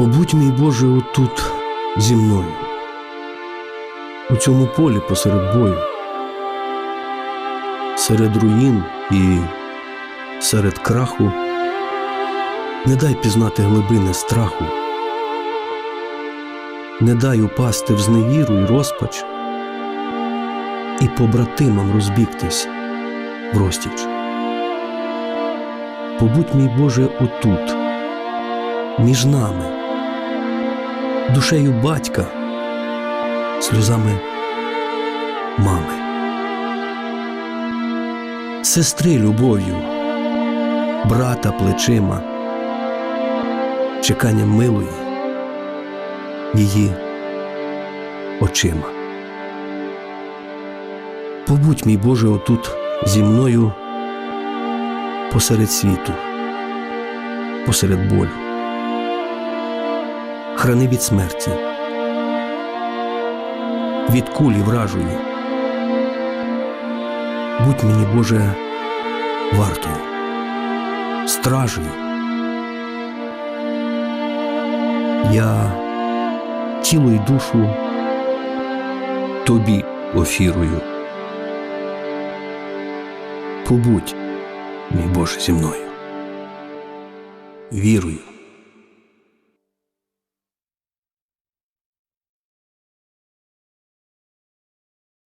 Побудь, мій Боже, отут зі мною, у цьому полі посеред бою, серед руїн і серед краху, не дай пізнати глибини страху, не дай упасти в зневіру і розпач, і побратимам розбігтись в розтіч. Побудь, мій Боже, отут, між нами, душею батька, сльозами мами, сестри любов'ю, брата плечима, чеканням милої, її очима. Побудь, мій Боже, отут зі мною посеред світу, посеред болю. Храни від смерті, від кулі вражої. Будь мені, Боже, вартою, стражею. Я тіло й душу тобі офірую. Побудь, мій Боже, зі мною. Вірую.